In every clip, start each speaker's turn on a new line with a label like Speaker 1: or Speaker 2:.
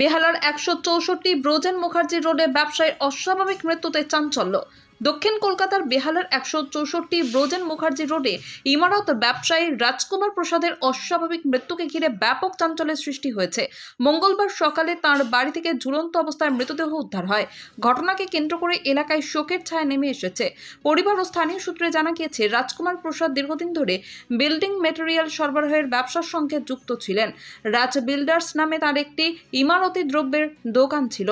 Speaker 1: বেহালার একশো চৌষট্টি ব্রোজেন মুখার্জি রোডে ব্যবসায়ীর অস্বাভাবিক মৃত্যুতে চাঞ্চল্য। দক্ষিণ কলকাতার বেহালার একশো চৌষট্টি ব্রোজেন মুখার্জি রোডে ইমারত ব্যবসায়ী রাজকুমার প্রসাদের অস্বাভাবিক মৃত্যুকে ঘিরে ব্যাপক চাঞ্চল্যের সৃষ্টি হয়েছে। মঙ্গলবার সকালে তার বাড়ি থেকে ঝুলন্ত অবস্থায় মৃতদেহ উদ্ধার হয়। ঘটনাকে কেন্দ্র করে এলাকায় শোকের ছায়া নেমে এসেছে। পরিবার ও স্থানীয় সূত্রে জানা গিয়েছে, রাজকুমার প্রসাদ দীর্ঘদিন ধরে বিল্ডিং মেটেরিয়াল সরবরাহের ব্যবসার সঙ্গে যুক্ত ছিলেন। রাজ বিল্ডার্স নামে তার একটি ইমারতি দ্রব্যের দোকান ছিল।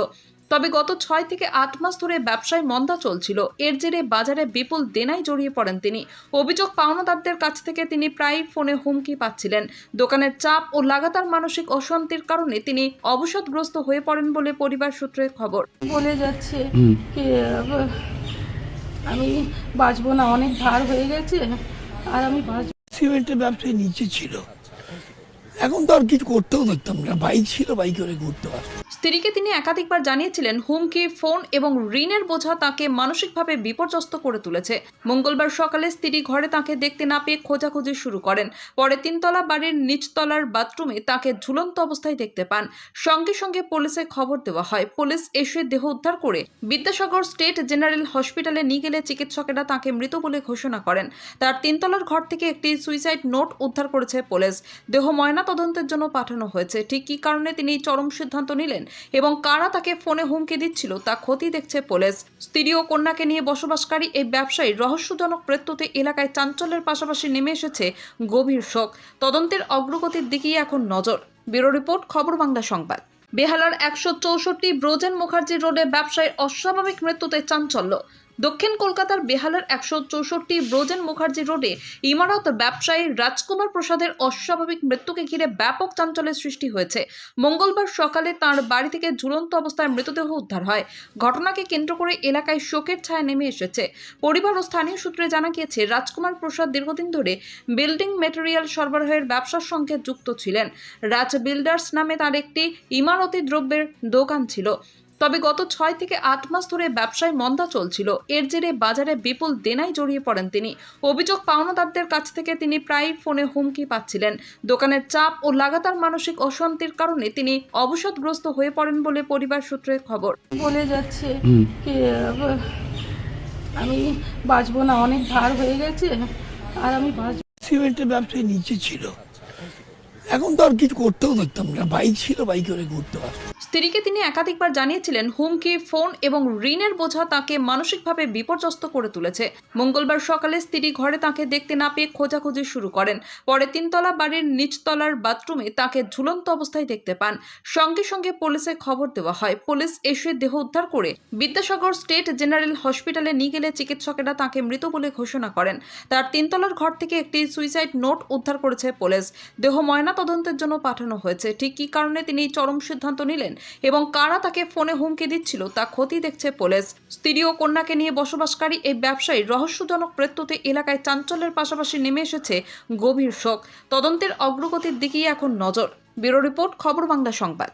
Speaker 1: তবে গত ছয় থেকে আট মাস ধরে ব্যবসায় মন্দা চলছিল। এর জেরে বাজারে বিপুল দেনায় জড়িয়ে পড়েন তিনি। অভিযোগ পাওনাদারদের কাছ থেকে তিনি প্রায়ই ফোনে হুমকি পাচ্ছিলেন। দোকানের চাপ ও লাগাতার মানসিক অশান্তির কারণে তিনি অবসাদগ্রস্ত হয়ে পড়েন বলে পরিবার সূত্রে খবর।
Speaker 2: বলে যাচ্ছে আমি বাঁচবো না অনেক ধার হয়ে গেছে আর আমি বাঁচবো
Speaker 3: সিমেন্টের ব্যবসায় নিচে ছিল। এখন তো আর কিছু করতেও দেখতাম না। বাইক ছিল, বাইক করে ঘুরতে পারতাম।
Speaker 1: স্ত্রীকে তিনি একাধিকবার জানিয়েছিলেন, হুমকি, ফোন এবং ঋণের বোঝা তাকে মানসিকভাবে বিপর্যস্ত করে তুলেছে। মঙ্গলবার সকালে স্ত্রী ঘরে তাকে দেখতে না পেয়ে খোঁজাখুঁজি শুরু করেন। পরে তিনতলা বাড়ির নিচতলার বাথরুমে তাকে ঝুলন্ত অবস্থায় দেখতে পান। সঙ্গে সঙ্গে পুলিশে খবর দেওয়া হয়, পুলিশ এসে দেহ উদ্ধার করে বিদ্যাসাগর স্টেট জেনারেল হসপিটালে নিয়ে গেলে চিকিৎসকেরা তাকে মৃত বলে ঘোষণা করেন। তার তিনতলার ঘর থেকে একটি সুইসাইড নোট উদ্ধার করেছে পুলিশ। দেহ ময়না তদন্তের জন্য পাঠানো হয়েছে। ঠিক কী কারণে তিনি চরম সিদ্ধান্ত নিলেন এবং কারা তাকে ফোনে হুমকি দিচ্ছিল তা ক্ষতি দেখছে পুলিশ। স্ত্রী ও কন্যাকে নিয়ে বসবাসকারী এই ব্যবসায়ী রহস্যজনক মৃত্যুতে এলাকায় চাঞ্চল্যের পাশাপাশি নেমে এসেছে গভীর শোক। তদন্তের অগ্রগতির দিকেই এখন নজর। ব্যুরো রিপোর্ট, খবর বাংলা সংবাদ। বেহালার একশো চৌষট্টি ব্রোজেন মুখার্জি রোডে ব্যবসায়ীর অস্বাভাবিক মৃত্যুতে চাঞ্চল্য। দক্ষিণ কলকাতার বেহালার একশো চৌষট্টি ব্রোজেন মুখার্জি রোডে ইমারত ব্যবসায়ী রাজকুমার প্রসাদের অস্বাভাবিক মৃত্যুকে ঘিরে ব্যাপক চাঞ্চল্যের সৃষ্টি হয়েছে। মঙ্গলবার সকালে তার বাড়ি থেকে ঝুলন্ত অবস্থায় মৃতদেহ উদ্ধার হয়। ঘটনাকে কেন্দ্র করে এলাকায় শোকের ছায়া নেমে এসেছে। পরিবার ও স্থানীয় সূত্রে জানা গিয়েছে, রাজকুমার প্রসাদ দীর্ঘদিন ধরে বিল্ডিং মেটেরিয়াল সরবরাহের ব্যবসার সঙ্গে যুক্ত ছিলেন। রাজ বিল্ডার্স নামে তার একটি ইমারতি দ্রব্যের দোকান ছিল। তবে গত ছয় থেকে আট মাস ধরে ব্যবসায় মন্দা চলছিল। এর জেরে বাজারে বিপুল দেনায় জড়িয়ে পড়েন তিনি। অভিযোগ পাওনাদারদের কাছ থেকে তিনি প্রায়ই ফোনে হুমকি পাচ্ছিলেন। দোকানের চাপ ও লাগাতার মানসিক অশান্তির কারণে তিনি অবসাদগ্রস্ত হয়ে পড়েন বলে পরিবার সূত্রে খবর।
Speaker 2: বলে যাচ্ছে আমি বাঁচবো না অনেক ধার হয়ে গেছে আর আমি বাঁচবো
Speaker 3: সিমেন্টের ব্যবসায় নিচে ছিল। এখন তো আর কিছু করতেও দেখতাম না। বাইক ছিল, বাইক করে ঘুরতে পারতাম।
Speaker 1: স্ত্রীকে তিনি একাধিকবার জানিয়েছিলেন, হুমকি, ফোন এবং ঋণের বোঝা তাকে মানসিকভাবে বিপর্যস্ত করে তুলেছে। মঙ্গলবার সকালে স্ত্রী ঘরে তাকে দেখতে না পেয়ে খোঁজাখুঁজি শুরু করেন। পরে তিনতলা বাড়ির নিচতলার বাথরুমে তাকে ঝুলন্ত অবস্থায় দেখতে পান। সঙ্গে সঙ্গে পুলিশে খবর দেওয়া হয়, পুলিশ এসে দেহ উদ্ধার করে বিদ্যাসাগর স্টেট জেনারেল হসপিটালে নিয়ে গেলে চিকিৎসকেরা তাকে মৃত বলে ঘোষণা করেন। তার তিনতলার ঘর থেকে একটি সুইসাইড নোট উদ্ধার করেছে পুলিশ। দেহ ময়না তদন্তের জন্য পাঠানো হয়েছে। ঠিক কি কারণে তিনি চরম সিদ্ধান্ত নিলেন এবং কারা তাকে ফোনে হুমকি দিচ্ছিল তা ক্ষতি দেখছে পুলিশ। স্ত্রী ও কন্যাকে নিয়ে বসবাসকারী এই ব্যবসায়ী রহস্যজনক মৃত্যুতে এলাকায় চাঞ্চল্যের পাশাপাশি নেমে এসেছে গভীর শোক। তদন্তের অগ্রগতির দিকেই এখন নজর। ব্যুরো রিপোর্ট, খবর বাংলা সংবাদ।